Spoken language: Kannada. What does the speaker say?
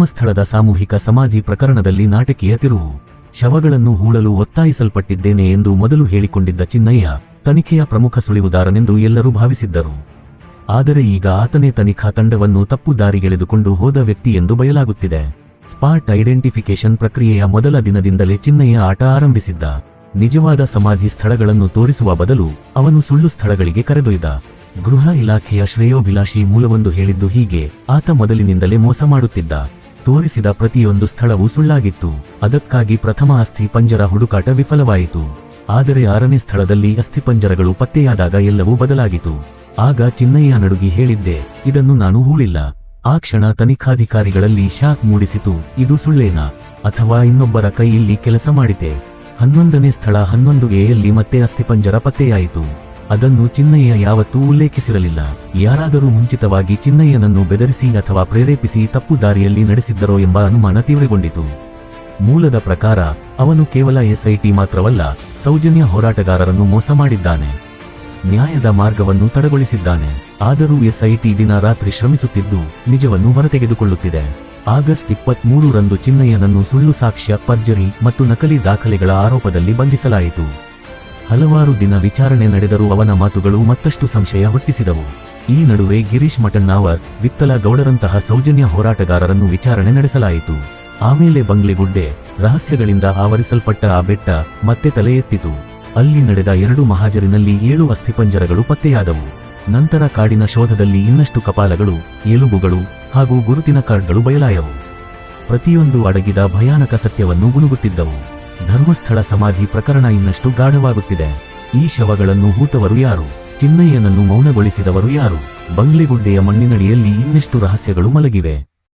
ಧರ್ಮಸ್ಥಳದ ಸಾಮೂಹಿಕ ಸಮಾಧಿ ಪ್ರಕರಣದಲ್ಲಿ ನಾಟಕೀಯ ತಿರುವು. ಶವಗಳನ್ನು ಹೂಳಲು ಒತ್ತಾಯಿಸಲ್ಪಟ್ಟಿದ್ದೇನೆ ಎಂದು ಮೊದಲು ಹೇಳಿಕೊಂಡಿದ್ದ ಚಿನ್ನಯ್ಯ, ತನಿಖೆಯ ಪ್ರಮುಖ ಸುಳಿವುದಾರನೆಂದು ಎಲ್ಲರೂ ಭಾವಿಸಿದ್ದರು. ಆದರೆ ಈಗ ಆತನೇ ತನಿಖಾ ತಂಡವನ್ನು ತಪ್ಪು ದಾರಿಗೆಳೆದುಕೊಂಡು ಹೋದ ವ್ಯಕ್ತಿ ಎಂದು ಬಯಲಾಗುತ್ತಿದೆ. ಸ್ಪಾಟ್ ಐಡೆಂಟಿಫಿಕೇಶನ್ ಪ್ರಕ್ರಿಯೆಯ ಮೊದಲ ದಿನದಿಂದಲೇ ಚಿನ್ನಯ್ಯ ಆಟ ಆರಂಭಿಸಿದ್ದ. ನಿಜವಾದ ಸಮಾಧಿ ಸ್ಥಳಗಳನ್ನು ತೋರಿಸುವ ಬದಲು ಅವನು ಸುಳ್ಳು ಸ್ಥಳಗಳಿಗೆ ಕರೆದೊಯ್ದ. ಗೃಹ ಇಲಾಖೆಯ ಶ್ರೇಯೋಭಿಲಾಷಿ ಮೂಲವೊಂದು ಹೇಳಿದ್ದು ಹೀಗೆ, ಆತ ಮೊದಲಿನಿಂದಲೇ ಮೋಸ ಮಾಡುತ್ತಿದ್ದ. ತೋರಿಸಿದ ಪ್ರತಿಯೊಂದು ಸ್ಥಳವೂ ಸುಳ್ಳಾಗಿತ್ತು. ಅದಕ್ಕಾಗಿ ಪ್ರಥಮ ಅಸ್ಥಿ ಪಂಜರ ಹುಡುಕಾಟ ವಿಫಲವಾಯಿತು. ಆದರೆ ಆರನೇ ಸ್ಥಳದಲ್ಲಿ ಅಸ್ಥಿಪಂಜರಗಳು ಪತ್ತೆಯಾದಾಗ ಎಲ್ಲವೂ ಬದಲಾಗಿತು ಆಗ ಚಿನ್ನಯ್ಯ ನಡುಗಿ ಹೇಳಿದ್ದೆ, ಇದನ್ನು ನಾನು ಹೂಳಿಲ್ಲ. ಆ ಕ್ಷಣ ತನಿಖಾಧಿಕಾರಿಗಳಲ್ಲಿ ಶಾಕ್ ಮೂಡಿಸಿತು, ಇದು ಸುಳ್ಳೇನಾ? ಅಥವಾ ಇನ್ನೊಬ್ಬರ ಕೈಯಲ್ಲಿ ಕೆಲಸ ಮಾಡಿತೆ ಹನ್ನೊಂದನೇ ಸ್ಥಳ ಹನ್ನೊಂದು ಎಯಲ್ಲಿ ಮತ್ತೆ ಅಸ್ಥಿಪಂಜರ ಪತ್ತೆಯಾಯಿತು. ಅದನ್ನು ಚಿನ್ನಯ್ಯ ಯಾವತ್ತೂ ಉಲ್ಲೇಖಿಸಿರಲಿಲ್ಲ. ಯಾರಾದರೂ ಮುಂಚಿತವಾಗಿ ಚಿನ್ನಯ್ಯನನ್ನು ಬೆದರಿಸಿ ಅಥವಾ ಪ್ರೇರೇಪಿಸಿ ತಪ್ಪು ದಾರಿಯಲ್ಲಿ ನಡೆಸಿದ್ದರೋ ಎಂಬ ಅನುಮಾನ ತೀವ್ರಗೊಂಡಿತು. ಮೂಲದ ಪ್ರಕಾರ, ಅವನು ಕೇವಲ ಎಸ್ಐಟಿ ಮಾತ್ರವಲ್ಲ, ಸೌಜನ್ಯ ಹೋರಾಟಗಾರರನ್ನು ಮೋಸ ಮಾಡಿದ್ದಾನೆ. ನ್ಯಾಯದ ಮಾರ್ಗವನ್ನು ತಡಗೊಳಿಸಿದ್ದಾನೆ. ಆದರೂ ಎಸ್ಐಟಿ ದಿನ ರಾತ್ರಿ ಶ್ರಮಿಸುತ್ತಿದ್ದು, ನಿಜವನ್ನು ಹೊರತೆಗೆದುಕೊಳ್ಳುತ್ತಿದೆ. ಆಗಸ್ಟ್ ಇಪ್ಪತ್ಮೂರರಂದು ಚಿನ್ನಯ್ಯನನ್ನು ಸುಳ್ಳು ಸಾಕ್ಷ್ಯ, ಪರ್ಜರಿ ಮತ್ತು ನಕಲಿ ದಾಖಲೆಗಳ ಆರೋಪದಲ್ಲಿ ಬಂಧಿಸಲಾಯಿತು. ಹಲವಾರು ದಿನ ವಿಚಾರಣೆ ನಡೆದರೂ ಅವನ ಮಾತುಗಳು ಮತ್ತಷ್ಟು ಸಂಶಯ ಹುಟ್ಟಿಸಿದವು. ಈ ನಡುವೆ ಗಿರೀಶ್ ಮಠಣ್ಣಾವರ್ ವಿತ್ತಲ ಗೌಡರಂತಹ ಸೌಜನ್ಯ ಹೋರಾಟಗಾರರನ್ನು ವಿಚಾರಣೆ ನಡೆಸಲಾಯಿತು. ಆಮೇಲೆ ಬಂಗ್ಲೆಗುಡ್ಡೆ, ರಹಸ್ಯಗಳಿಂದ ಆವರಿಸಲ್ಪಟ್ಟ ಆ ಬೆಟ್ಟ ಮತ್ತೆ ತಲೆ ಎತ್ತಿತು ಅಲ್ಲಿ ನಡೆದ ಎರಡು ಮಹಾಜರಿನಲ್ಲಿ ಏಳು ಅಸ್ಥಿಪಂಜರಗಳು ಪತ್ತೆಯಾದವು. ನಂತರ ಕಾಡಿನ ಶೋಧದಲ್ಲಿ ಇನ್ನಷ್ಟು ಕಪಾಲಗಳು, ಎಲುಬುಗಳು ಹಾಗೂ ಗುರುತಿನ ಕಾರ್ಡ್ಗಳು ಬಯಲಾಯವು. ಪ್ರತಿಯೊಂದು ಅಡಗಿದ ಭಯಾನಕ ಸತ್ಯವನ್ನು ಗುನುಗುತ್ತಿದ್ದವು. ಧರ್ಮಸ್ಥಳ ಸಮಾಧಿ ಪ್ರಕರಣ ಇನ್ನಷ್ಟು ಗಾಢವಾಗುತ್ತಿದೆ. ಈ ಶವಗಳನ್ನು ಹೂತವರು ಯಾರು? ಚಿನ್ನಯ್ಯನನ್ನು ಮೌನಗೊಳಿಸಿದವರು ಯಾರು? ಬಂಗ್ಲೆಗುಡ್ಡೆಯ ಮಣ್ಣಿನಡಿಯಲ್ಲಿ ಇನ್ನಷ್ಟು ರಹಸ್ಯಗಳು ಮಲಗಿವೆ?